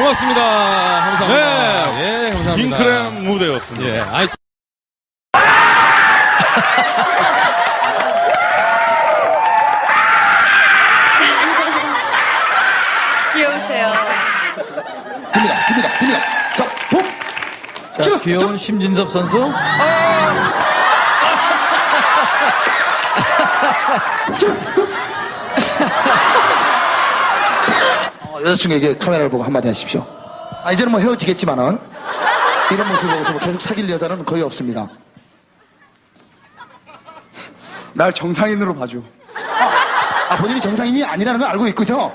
고맙습니다. 감사합니다. 네. 예, 감사합니다. 킹크랩 무대였습니다. 예, 아이, 귀여우세요. 자! 자, 찔렀어, 귀여운 심진섭 선수. 어, 여자친구에게 카메라를 보고 한마디 하십시오. 아, 이제는 뭐 헤어지겠지만은, 이런 모습을 보고서 뭐 계속 사귈 여자는 거의 없습니다. 날 정상인으로 봐줘. 아, 본인이 정상인이 아니라는 걸 알고 있군요.